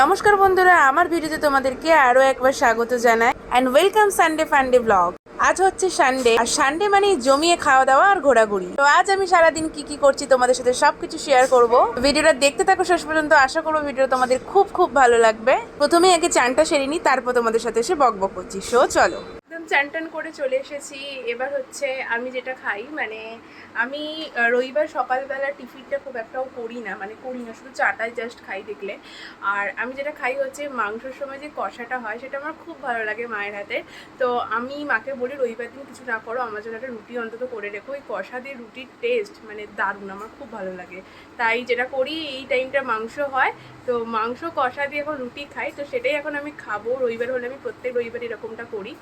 নমস্কার বন্ধুরা, আমার ভিডিওতে তোমাদেরকে আরও একবার স্বাগত জানাই and welcome Sunday funday blog আজ হচ্ছে সানডে আর সানডে মানে জমিয়ে খাওয়া দাওয়া আর ঘোরাঘুরি। তো আজ আমি সারাদিন কি কি করছি তোমাদের সাথে সবকিছু শেয়ার করব। ভিডিওটা দেখতে থাকো শেষ পর্যন্ত, আশা করব ভিডিও তোমাদের খুব খুব ভালো লাগবে। প্রথমে আগে চানটা সেরে নিই, তারপর তোমাদের সাথে এসে বক বক করছি। শো চলো। চান করে চলে এসেছি। এবার হচ্ছে আমি যেটা খাই মানে আমি রবিবার সকালবেলা টিফিনটা খুব একটাও করি না মানে করি না, শুধু চাটাই জাস্ট খাই দেখলে। আর আমি যেটা খাই হচ্ছে মাংসের সময় যে কষাটা হয়, সেটা আমার খুব ভালো লাগে মায়ের হাতে তো আমি মাকে বলি, রবিবার দিন কিছু না করো, আমার জন্য একটা রুটি অন্তত করে রেখো। ওই কষা দিয়ে রুটির টেস্ট মানে দারুণ, আমার খুব ভালো লাগে। তাই যেটা করি, এই টাইমটা মাংস হয়। তো মাংস কষা দিয়ে এখন রুটি খাই, তো সেটাই এখন আমি খাব। রবিবার হলে আমি প্রত্যেক রবিবার এরকমটা করি।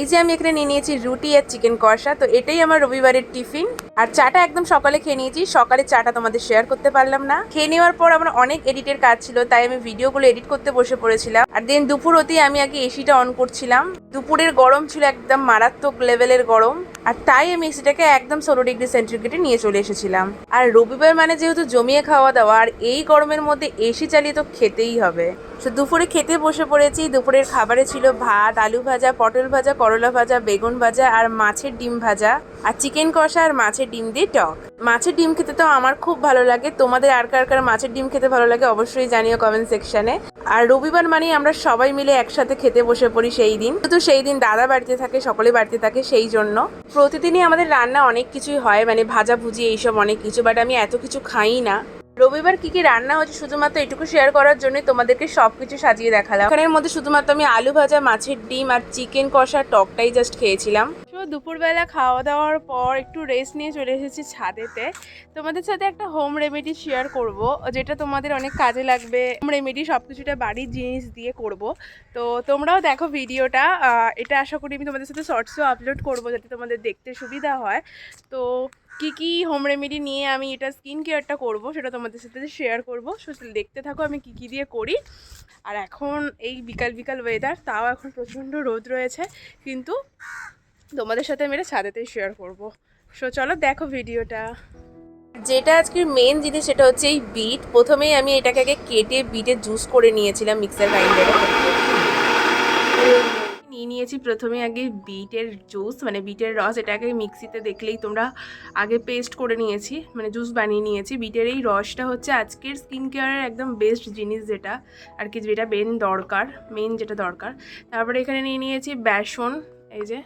এই যে আমি এখানে নিয়ে নিয়েছি রুটি আর চিকেন কষা, তো এটাই আমার রবিবারের টিফিন। আর চাটা একদম সকালে খেয়ে নিয়েছি, সকালে চাটা তোমাদের শেয়ার করতে পারলাম না। খেয়ে নেওয়ার পর আমার অনেক এডিটের কাজ ছিল, তাই আমি ভিডিওগুলো এডিট করতে বসে পড়েছিলাম। আর দেন দুপুর হতেই আমি আগে এসিটা অন করছিলাম। দুপুরের গরম ছিল একদম মারাত্মক লেভেলের গরম। আর তাই আমি এসিটাকে একদম ষোলো ডিগ্রি সেন্টিগ্রেডে নিয়ে চলে এসেছিলাম। আর রবিবার মানে যেহেতু জমিয়ে খাওয়া দাওয়া, আর এই গরমের মধ্যে এসি চালিয়ে তো খেতেই হবে। তো দুপুরে খেতে বসে পড়েছি, দুপুরের খাবারে ছিল ভাত, আলু ভাজা, পটল ভাজা, করলা ভাজা, বেগুন ভাজা আর মাছের ডিম ভাজা। আর চিকেন কষা আর মাছের ডিম দিয়ে টক। মাছের ডিম খেতে তো আমার খুব ভালো লাগে। তোমাদের আর কার কার মাছের ডিম খেতে ভালো লাগে অবশ্যই জানিও কমেন্ট সেকশনে আর রবিবার মানে আমরা সবাই মিলে একসাথে খেতে বসে পড়ি সেই দিন। কিন্তু সেই দিন দাদা বাড়িতে থাকে, সকলে বাড়িতে থাকে সেই জন্য। প্রতিদিনই আমাদের রান্না অনেক কিছুই হয় মানে ভাজা ভুজি এইসব অনেক কিছু বাট আমি এত কিছু খাই না। রবিবার কি কি রান্না হচ্ছে শুধুমাত্র এটুকু শেয়ার করার জন্য তোমাদেরকে সবকিছু সাজিয়ে দেখালাম। এখানের মধ্যে শুধুমাত্র আমি আলু ভাজা, মাছের ডিম আর চিকেন কষা, টকটাই জাস্ট খেয়েছিলাম। তো দুপুরবেলা খাওয়া দাওয়ার পর একটু রেস্ট নিয়ে চলে এসেছি ছাদেতে। তোমাদের সাথে একটা হোম রেমেডি শেয়ার করব, যেটা তোমাদের অনেক কাজে লাগবে। হোম রেমেডি সব কিছুটা বাড়ির জিনিস দিয়ে করব। তো তোমরাও দেখো ভিডিওটা এটা আশা করি আমি তোমাদের সাথে শর্টসও আপলোড করব যাতে তোমাদের দেখতে সুবিধা হয়। তো কি কি হোম রেমেডি নিয়ে আমি এটা স্কিন কেয়ারটা করব সেটা তোমাদের সাথে শেয়ার করব। সো দেখতে থাকো, আমি কি কি দিয়ে করি। আর এখন এই বিকাল বিকাল ওয়েদার তাও এখন প্রচণ্ড রোদ রয়েছে। কিন্তু তোমাদের সাথে আমি এটা ছাদেতেই শেয়ার করব। সো চলো দেখো ভিডিওটা যেটা আজকের মেন জিনিস সেটা হচ্ছে এই বিট প্রথমেই আমি এটাকে আগে কেটে বিটের জুস করে নিয়েছিলাম মিক্সার গ্রাইন্ডারে নিয়ে নিয়েছি প্রথমে আগে বিটের জুস মানে বিটের রস, এটাকে মিক্সিতে দেখলেই তোমরা আগে পেস্ট করে নিয়েছি মানে জুস বানিয়ে নিয়েছি। বিটের এই রসটা হচ্ছে আজকের স্কিন কেয়ারের একদম বেস্ট জিনিস যেটা, আর কি যেটা মেন দরকার মেন যেটা দরকার। তারপরে এখানে নিয়ে নিয়েছি বেসন, এই যে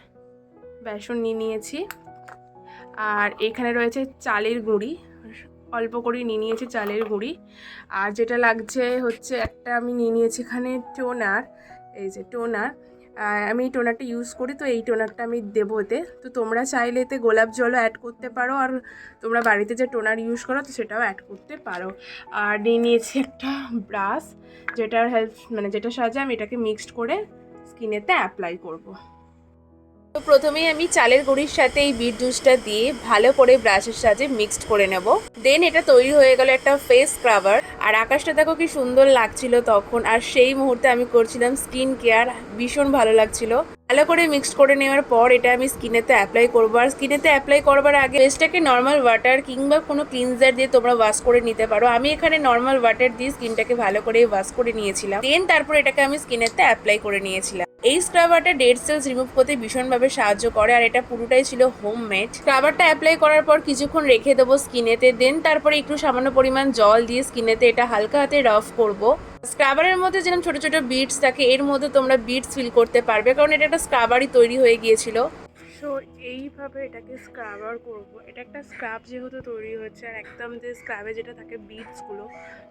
বেসন নিয়ে নিয়েছি। আর এখানে রয়েছে চালের গুঁড়ি। অল্প করে নিয়ে নিয়েছি চালের গুঁড়ি। আর যেটা লাগছে হচ্ছে একটা আমি নিয়ে নিয়েছি এখানে টোনার। এই যে টোনার। আমি এই টোনারটা ইউজ করি তো এই টোনারটা আমি দেবো এতে। তো তোমরা চাইলে এতে গোলাপ জলও অ্যাড করতে পারো। আর তোমরা বাড়িতে যে টোনার ইউজ করো তো সেটাও অ্যাড করতে পারো। আর নিয়ে নিয়েছি একটা ব্রাশ। যেটার হেল্প মানে যেটা সাহায্যে আমি এটাকে মিক্সড করে স্কিনেতে অ্যাপ্লাই করব। তো প্রথমেই আমি চালের গুঁড়ির সাথে এই বিট জুসটা দিয়ে ভালো করে ব্রাশের সাহায্যে মিক্সড করে নেব। দেন এটা তৈরি হয়ে গেল একটা ফেস স্ক্রাবার আর আকাশটা দেখো কি সুন্দর লাগছিল তখন। আর সেই মুহূর্তে আমি করছিলাম স্কিন কেয়ার ভীষণ ভালো লাগছিল। ভালো করে মিক্সড করে নেওয়ার পর এটা আমি স্কিনেতে অ্যাপ্লাই করব। আর স্কিনেতে অ্যাপ্লাই করবার আগে ফেসটাকে নর্মাল ওয়াটার কিংবা কোনো ক্লিনজার দিয়ে তোমরা ওয়াশ করে নিতে পারো। আমি এখানে নর্মাল ওয়াটার দিয়ে স্কিনটাকে ভালো করে ওয়াশ করে নিয়েছিলাম। দেন তারপর এটাকে আমি স্কিনেতে অ্যাপ্লাই করে নিয়েছিলাম। এই স্ক্রাবারটা ডেড সেলস রিমুভ করতে ভীষণভাবে সাহায্য করে, আর এটা পুরোটাই ছিল হোম মেড স্ক্রাবারটা অ্যাপ্লাই করার পর কিছুক্ষণ রেখে দেবো স্কিনেতে দেন তারপরে একটু সামান্য পরিমাণ জল দিয়ে স্কিনেতে এটা হালকা হাতে রাফ করব। স্ক্রাবারের মধ্যে যেরকম ছোট ছোট বিটস থাকে, এর মধ্যে তোমরা বিটস ফিল করতে পারবে, কারণ এটা একটা স্ক্রাবারই তৈরি হয়ে গিয়েছিল। সো এইভাবে এটাকে স্ক্রাবার করব। এটা একটা স্ক্রাব যেহেতু তৈরি হচ্ছে, আর একদম যে স্ক্রাবে যেটা থাকে বিটসগুলো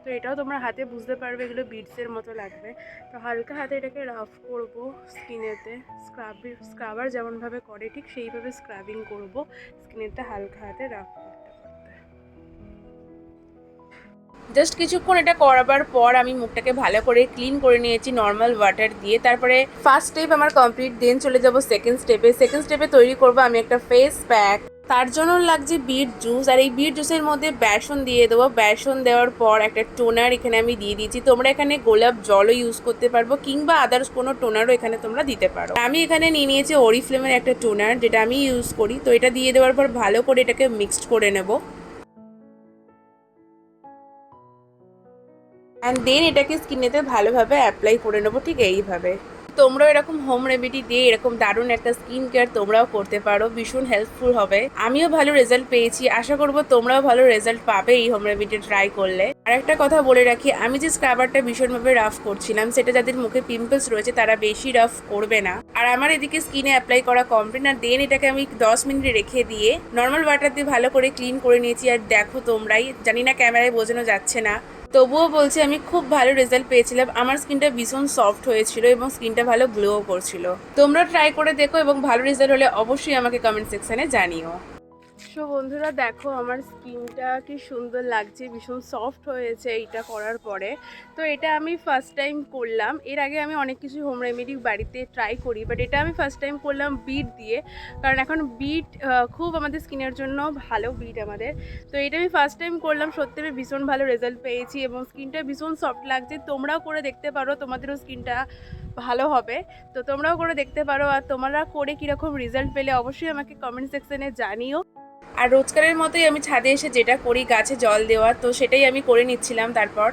তো এটাও তোমরা হাতে বুঝতে পারবে, এগুলো বিটসের মতো লাগবে। তো হালকা হাতে এটাকে রাফ করব স্কিনেতে স্ক্রাব স্ক্রাবার যেমনভাবে করে, ঠিক সেইভাবে স্ক্রাবিং করব স্কিনেতে হালকা হাতে রাফ করতে জাস্ট কিছুক্ষণ এটা করাবার পর আমি মুখটাকে ভালো করে ক্লিন করে নিয়েছি নর্মাল ওয়াটার দিয়ে। তারপরে ফার্স্ট স্টেপ আমার কমপ্লিট দেন চলে যাব সেকেন্ড স্টেপে সেকেন্ড স্টেপে তৈরি করব আমি একটা ফেস প্যাক তার জন্য লাগছে বিট জুস আর এই বিট জুসের মধ্যে বেসন দিয়ে দেবো। বেসন দেওয়ার পর একটা টোনার এখানে আমি দিয়ে দিয়েছি। তোমরা এখানে গোলাপ জলও ইউজ করতে পারব, কিংবা আদার্স কোনো টোনারও এখানে তোমরা দিতে পারো। আমি এখানে নিয়ে নিয়েছি ওরিফ্লেমের একটা টোনার যেটা আমি ইউজ করি। তো এটা দিয়ে দেওয়ার পর ভালো করে এটাকে মিক্সড করে নেব। অ্যান্ড দেন এটাকে স্কিনেতে ভালোভাবে অ্যাপ্লাই করে নেব ঠিক এইভাবে। তোমরাও এরকম হোম রেমেডি দিয়ে এরকম দারুণ একটা স্কিন কেয়ার তোমরাও করতে পারো, ভীষণ হেল্পফুল হবে। আমিও ভালো রেজাল্ট পেয়েছি, আশা করব তোমরাও ভালো রেজাল্ট পাবে এই হোম রেমেডি ট্রাই করলে। আর একটা কথা বলে রাখি, আমি যে স্ক্রাবারটা ভীষণভাবে রাফ করছিলাম, সেটা যাদের মুখে পিম্পলস রয়েছে তারা বেশি রাফ করবে না। আর আমার এদিকে স্কিনে অ্যাপ্লাই করা কমপ্লিট আর দেন এটাকে আমি দশ মিনিট রেখে দিয়ে নর্মাল ওয়াটার দিয়ে ভালো করে ক্লিন করে নিয়েছি। আর দেখো তোমরাই, জানি না ক্যামেরায় বোঝানো যাচ্ছে না তবুও বলছি, আমি খুব ভালো রেজাল্ট পেয়েছিলাম। আমার স্কিনটা ভীষণ সফট হয়েছিল এবং স্কিনটা ভালো গ্লোও করছিল। তোমরা ট্রাই করে দেখো এবং ভালো রেজাল্ট হলে অবশ্যই আমাকে কমেন্ট সেকশানে জানিও। সো বন্ধুরা দেখো, আমার স্কিনটা কি সুন্দর লাগছে, ভীষণ সফট হয়েছে এইটা করার পরে। তো এটা আমি ফার্স্ট টাইম করলাম। এর আগে আমি অনেক কিছু হোম রেমেডি বাড়িতে ট্রাই করি বাট এটা আমি ফার্স্ট টাইম করলাম বিট দিয়ে। কারণ এখন বিট খুব আমাদের স্কিনের জন্য ভালো বিট আমাদের। তো এটা আমি ফার্স্ট টাইম করলাম, সত্যি আমি ভীষণ ভালো রেজাল্ট পেয়েছি এবং স্কিনটা ভীষণ সফট লাগছে। তোমরাও করে দেখতে পারো, তোমাদেরও স্কিনটা ভালো হবে। তো তোমরাও করে দেখতে পারো আর তোমরা করে কীরকম রেজাল্ট পেলে অবশ্যই আমাকে কমেন্ট সেকশনে জানিও। আর রোজকারের মতোই আমি ছাদে এসে যেটা করি গাছে জল দেওয়া, তো সেটাই আমি করে নিচ্ছিলাম তারপর।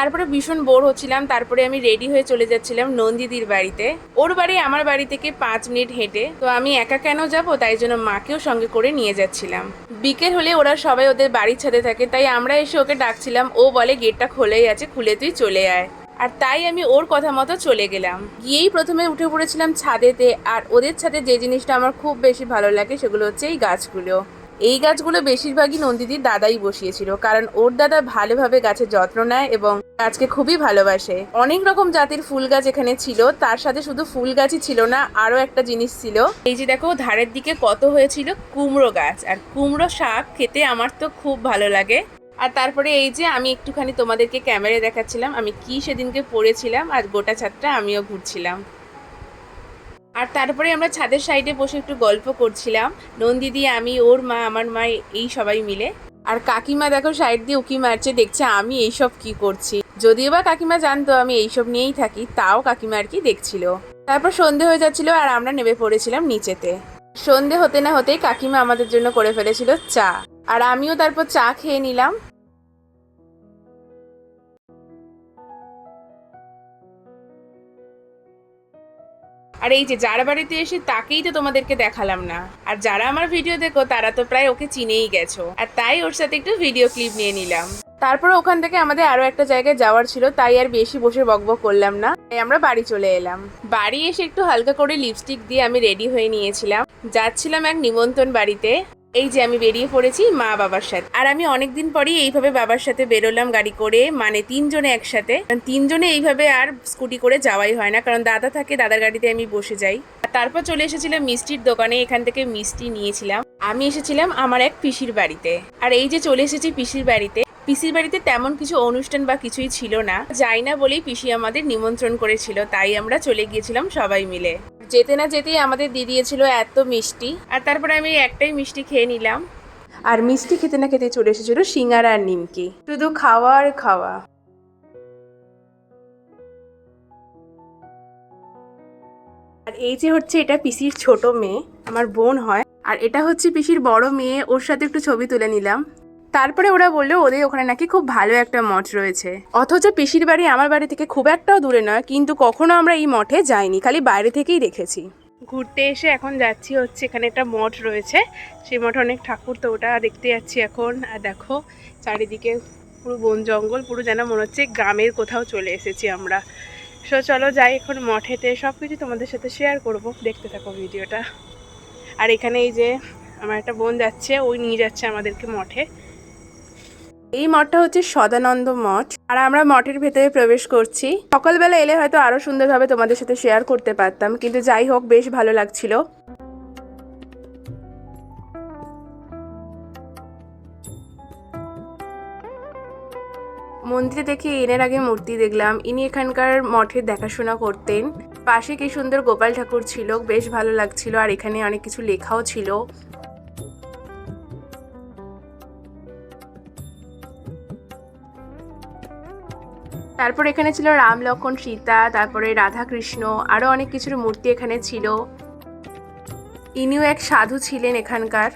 তারপরে ভীষণ বোর হচ্ছিলাম, তারপরে আমি রেডি হয়ে চলে যাচ্ছিলাম নন্দিদির বাড়িতে। ওর বাড়ি আমার বাড়ি থেকে পাঁচ মিনিট হেঁটে, তো আমি একা কেন যাব? তাই জন্য মাকেও সঙ্গে করে নিয়ে যাচ্ছিলাম। বিকেল হলে ওরা সবাই ওদের বাড়ির ছাদে থাকে, তাই আমরা এসে ওকে ডাকছিলাম, ও বলে, গেটটা খোলাই আছে, খুলে তুই চলে আয়। আর তাই আমি ওর কথা মতো চলে গেলাম। গিয়েই প্রথমে উঠে পড়েছিলাম ছাদেতে, আর ওদের ছাদে যে জিনিসটা আমার খুব বেশি ভালো লাগে সেগুলো হচ্ছে এই গাছগুলো। এই গাছগুলো বেশিরভাগই নন্দিদির দাদাই বসিয়েছিল, কারণ ওর দাদা ভালোভাবে গাছের যত্ন নেয় এবং গাছকে খুবই ভালোবাসে। অনেক রকম জাতির ফুল গাছ এখানে ছিল, তার সাথে শুধু ফুল গাছই ছিল না, আরও একটা জিনিস ছিল। এই যে দেখো, ধারের দিকে কত হয়েছিল কুমড়ো গাছ, আর কুমড়ো শাক খেতে আমার তো খুব ভালো লাগে। আর তারপরে এই যে আমি একটুখানি তোমাদেরকে ক্যামেরায় দেখাচ্ছিলাম, আমি কি সেদিনকে পড়েছিলাম, আর গোটা ছাদটা আমিও ঘুরছিলাম। আর তারপরে আমরা ছাদের সাইডে বসে একটু গল্প করছিলাম। নন্দিদি আমি, ওর মা, আমার মা, এই সবাই মিলে। আর কাকিমা দেখো, সাইড দিয়ে উকি মারছে, দেখছে আমি এইসব কি করছি। যদিও বা কাকিমা জানতো আমি এইসব নিয়েই থাকি, তাও কাকিমা আর কি দেখছিল। তারপর সন্ধে হয়ে যাচ্ছিল আর আমরা নেমে পড়েছিলাম নিচেতে। সন্ধে হতে না হতেই কাকিমা আমাদের জন্য করে ফেলেছিল চা। আর আমিও তারপর চা খেয়ে নিলাম। আর এই যে যার বাড়িতে এসে তাকেই তো তোমাদেরকে দেখালাম না। আর যারা আমার ভিডিও দেখো, তারা তো প্রায় ওকে চিনেই গেছো। আর তাই ওর সাথে একটু ভিডিও ক্লিপ নিয়ে নিলাম। তারপর ওখান থেকে আমাদের আরও একটা জায়গায় যাওয়ার ছিল, তাই আর বেশি বসে বক করলাম না। তাই আমরা বাড়ি চলে এলাম। বাড়ি এসে একটু হালকা করে লিপস্টিক দিয়ে আমি রেডি হয়ে নিয়েছিলাম। যাচ্ছিলাম এক নিমন্ত্রণ বাড়িতে। এই যে আমি বেরিয়ে পড়েছি মা বাবার সাথে। আর আমি অনেকদিন পরেই এইভাবে বাবার সাথে বেরোলাম গাড়ি করে মানে তিনজনে একসাথে। তিনজনে এইভাবে আর স্কুটি করে যাওয়াই হয় না, কারণ দাদা থাকে, দাদার গাড়িতে আমি বসে যাই। তারপর চলে এসেছিলাম মিষ্টির দোকানে, এখান থেকে মিষ্টি নিয়েছিলাম। আমি এসেছিলাম আমার এক পিসির বাড়িতে। আর এই যে চলে এসেছি পিসির বাড়িতে পিসির বাড়িতে তেমন কিছু অনুষ্ঠান বা কিছুই ছিল না। যাই না বলেই পিসি আমাদের নিমন্ত্রণ করেছিল, তাই আমরা চলে গিয়েছিলাম সবাই মিলে। যেতে না যেতেই আমাদের দিয়ে দিয়েছিল এত মিষ্টি। আর তারপরে আমি একটাই মিষ্টি খেয়ে নিলাম। আর মিষ্টি খেতে না খেতে চলে এসেছিল সিঙ্গারা আর নিমকি। শুধু খাওয়া আর খাওয়া। আর এই যে হচ্ছে এটা পিসির ছোট মেয়ে, আমার বোন হয়। আর এটা হচ্ছে পিসির বড় মেয়ে, ওর সাথে একটু ছবি তুলে নিলাম। তারপরে ওরা বলল, ওদের ওখানে নাকি খুব ভালো একটা মঠ রয়েছে। অথচ পিসির বাড়ি আমার বাড়ি থেকে খুব একটাও দূরে নয়, কিন্তু কখনো আমরা এই মঠে যাইনি, খালি বাইরে থেকেই দেখেছি। ঘুরতে এসে এখন যাচ্ছি হচ্ছে, এখানে একটা মঠ রয়েছে। সেই মঠে অনেক ঠাকুর, তো ওটা দেখতে যাচ্ছি এখন। আর দেখো, চারিদিকে পুরো বন জঙ্গল, পুরো যেন মনে হচ্ছে গ্রামের কোথাও চলে এসেছি আমরা। সো চলো যাই এখন মঠেতে সব কিছু তোমাদের সাথে শেয়ার করব। দেখতে থাকো ভিডিওটা। আর এখানে এই যে, আমার একটা বোন যাচ্ছে, ওই নিয়ে যাচ্ছে আমাদেরকে মঠে। এই মঠটা হচ্ছে সদানন্দ মঠ। আর আমরা মঠের ভেতরে প্রবেশ করছি। সকালবেলা এলে হয়তো আরও সুন্দরভাবে তোমাদের সাথে শেয়ার করতে পারতাম, কিন্তু যাই হোক, বেশ ভালো লাগছিল। মন্দিরে দেখে এনের আগে মূর্তি দেখলাম। ইনি এখানকার মঠের দেখাশোনা করতেন। পাশে কি সুন্দর গোপাল ঠাকুর ছিল, বেশ ভালো লাগছিল। আর এখানে অনেক কিছু লেখাও ছিল। তারপর এখানে ছিল রাম লক্ষণ, সীতা, তারপরে রাধা কৃষ্ণ আরও অনেক কিছুর মূর্তি এখানে ছিল। ইনিও এক সাধু ছিলেন এখানকার।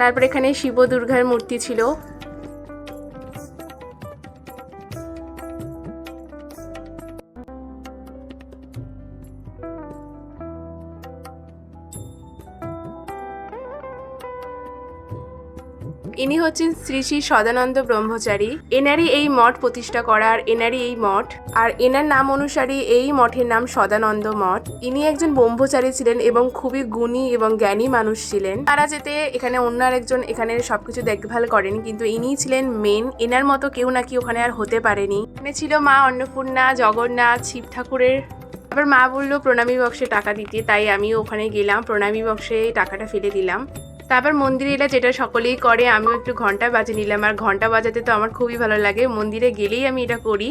তারপর এখানে শিব দুর্গার মূর্তি ছিল। ইনি হচ্ছেন শ্রী শ্রী সদানন্দ ব্রহ্মচারী। এনারই এই মঠ প্রতিষ্ঠা করার এনারই এই মঠ, আর এনার নাম অনুসারে এই মঠের নাম সদানন্দ মঠ। ইনি একজন ব্রহ্মচারী ছিলেন এবং খুবই গুণী এবং জ্ঞানী মানুষ ছিলেন। তারা যেতে এখানে অন্য একজন এখানে সবকিছু দেখভাল করেন, কিন্তু ইনি ছিলেন মেন এনার মতো কেউ নাকি ওখানে আর হতে পারেনি। এখানে ছিল মা অন্নপূর্ণা, জগন্নাথ, শিব ঠাকুরের। আবার মা বলল, প্রণামী বক্সে টাকা দিতে। তাই আমিও ওখানে গেলাম, প্রণামী বক্সে টাকাটা ফেলে দিলাম। তারপর মন্দিরে এলে যেটা সকলেই করে আমিও একটু ঘণ্টা বাজে নিলাম। আর ঘণ্টা বাজাতে তো আমার খুবই ভালো লাগে। মন্দিরে গেলেই আমি এটা করি।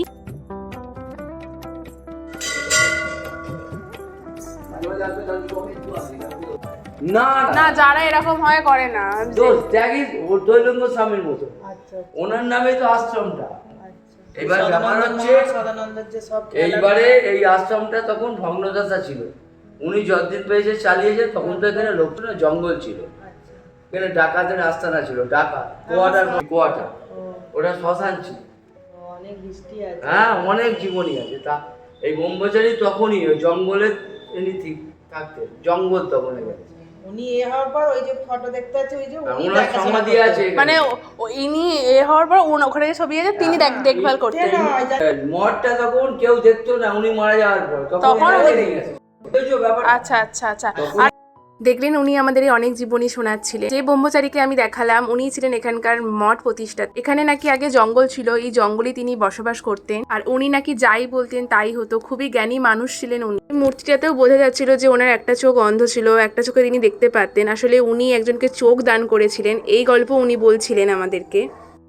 না না। যারা এরকম হয় করে না। স্বামীর মতো। আচ্ছা ওনার নামে তো আশ্রমটা। আচ্ছা। এবার ব্যাপার হচ্ছে এইবারে এই আশ্রমটা তখন ভগ্নদশা ছিল। উনি যতদিন পেয়েছে চালিয়েছে তখন তো এখানে লোক জঙ্গল ছিল। আচ্ছা এখানে ডাকাতের আস্তানা ছিল ডাকাত কোয়াটার কোয়াটার ওটা শ্মশান ছিল। অনেক হিস্ট্রি আছে। হ্যাঁ অনেক জীবনী আছে। তা এই ব্রহ্মচারী তখনই ওই জঙ্গলে ইনি ঠিক থাকতেন জঙ্গল তখন এখানে উনি এ হওয়ার পর ওই যে ফটো দেখতে পাচ্ছি ওই যে ওনার সমাধি আছে মানে ও- ও- ইনি এ হওয়ার পর ওখানে যে ছবি আছে তিনি দেখ- দেখভাল করতেন। হয়? মঠটা তখন কেউ দেখতো না উনি মারা যাওয়ার পর। তখন গেছে। আচ্ছা আচ্ছা আচ্ছা। আর দেখলেন উনি আমাদের অনেক জীবনী শোনাচ্ছিলেন। যে ব্রহ্মচারীকে আমি দেখালাম উনি ছিলেন এখানকার মঠ প্রতিষ্ঠা এখানে নাকি আগে জঙ্গল ছিল, এই জঙ্গলে তিনি বসবাস করতেন। আর উনি নাকি যাই বলতেন তাই হতো, খুবই জ্ঞানী মানুষ ছিলেন উনি। মূর্তিটাতেও বোঝা যাচ্ছিল যে ওনার একটা চোখ অন্ধ ছিল, একটা চোখে তিনি দেখতে পারতেন। আসলে উনি একজনকে চোখ দান করেছিলেন, এই গল্প উনি বলছিলেন আমাদেরকে।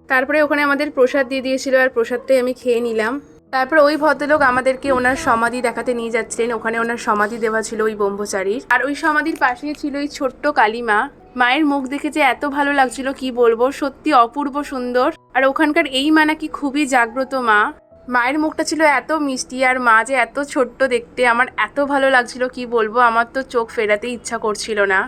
তারপরে ওখানে আমাদের প্রসাদ দিয়ে দিয়েছিল, আর প্রসাদটাই আমি খেয়ে নিলাম। তারপর ওই ভদ্রলোক আমাদেরকে ওনার সমাধি দেখাতে নিয়ে যাচ্ছিলেন। ওখানে ওনার সমাধি দেওয়া ছিল ওই ব্রহ্মচারীর। আর ওই সমাধির পাশেই ছিল ওই ছোট্ট কালিমা। মায়ের মুখ দেখে যে এত ভালো লাগছিল, কি বলব? সত্যি অপূর্ব সুন্দর। আর ওখানকার এই মা নাকি খুবই জাগ্রত মা। মায়ের মুখটা ছিল এত মিষ্টি আর মা যে এত ছোট্ট দেখতে। আমার এত ভালো লাগছিল, কি বলব? আমার তো চোখ ফেরাতে ইচ্ছা করছিল না।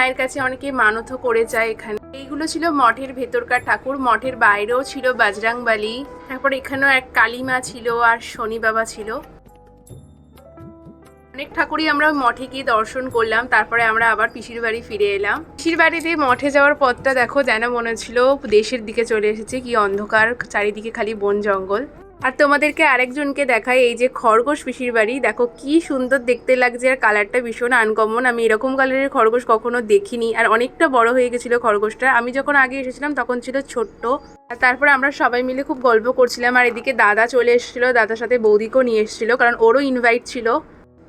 মায়ের কাছে অনেকে মানতও করে যায় এখানে। এইগুলো ছিল মঠের ভেতরকার ঠাকুর, মঠের বাইরেও ছিল বাজরাংবালি তারপর এখানেও এক কালী মা ছিল আর শনি বাবা ছিল। অনেক ঠাকুরই আমরা মঠে গিয়ে দর্শন করলাম, তারপরে আমরা আবার পিসির বাড়ি ফিরে এলাম। পিসির বাড়িতে মঠে যাওয়ার পথটা দেখো, যেন মনে হচ্ছিল দেশের দিকে চলে এসেছে, কি অন্ধকার, চারিদিকে খালি বন জঙ্গল। আর তোমাদেরকে আরেকজনকে দেখাই, এই যে খরগোশ পিসির বাড়ি। দেখো কি সুন্দর দেখতে লাগছে, আর কালারটা ভীষণ আনকমন আমি এরকম কালারের খরগোশ কখনো দেখিনি, আর অনেকটা বড় হয়ে গেছিল খরগোশটা। আমি যখন আগে এসেছিলাম, তখন ছিল ছোট্ট। আর তারপরে আমরা সবাই মিলে খুব গল্প করছিলাম, আর এদিকে দাদা চলে এসেছিল, দাদার সাথে বৌদিকেও নিয়ে এসেছিল, কারণ ওরও ইনভাইট ছিল।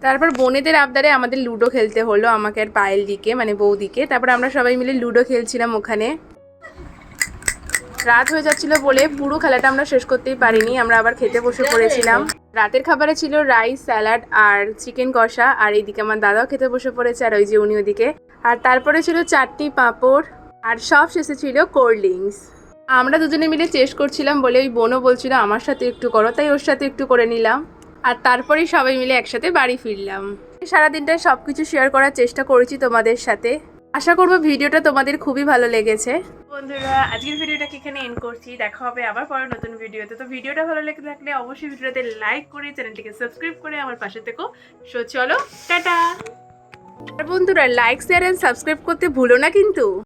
তারপর বোনেদের আবদারে আমাদের লুডো খেলতে হলো আমাকে আর পায়েল দিকে মানে বৌদিকে। তারপর আমরা সবাই মিলে লুডো খেলছিলাম ওখানে। রাত হয়ে যাচ্ছিল বলে পুরো খেলাটা আমরা শেষ করতেই পারিনি, আমরা আবার খেতে বসে পড়েছিলাম। রাতের খাবারে ছিল রাইস, স্যালাড আর চিকেন কষা, আর এইদিকে আমার দাদাও খেতে বসে পড়েছে, আর ওই যে উনি ওদিকে। আর তারপরে ছিল চারটি পাঁপড়, আর সব শেষে ছিল কোল্ড ড্রিঙ্কস। আমরা দুজনে মিলে চেস করছিলাম বলে ওই বোনও বলছিল, আমার সাথে একটু করো। তাই ওর সাথে একটু করে নিলাম। আর তারপরেই সবাই মিলে একসাথে বাড়ি ফিরলাম। সারাদিনটায় সব কিছু শেয়ার করার চেষ্টা করেছি তোমাদের সাথে। আশা করব ভিডিওটা তোমাদের খুবই ভালো লেগেছে। বন্ধুরা আজকের ভিডিওটাকে এখানে এন্ড করছি? দেখা হবে আবার পরে নতুন ভিডিওতে। তো ভিডিওটা ভালো লেগে থাকলে অবশ্যই ভিডিওতে লাইক করে চ্যানেলটিকে সাবস্ক্রাইব করে আমার পাশে থেকো। সো চলো টাটা! আর বন্ধুরা লাইক শেয়ার এন্ড সাবস্ক্রাইব করতে ভুলো না কিন্তু।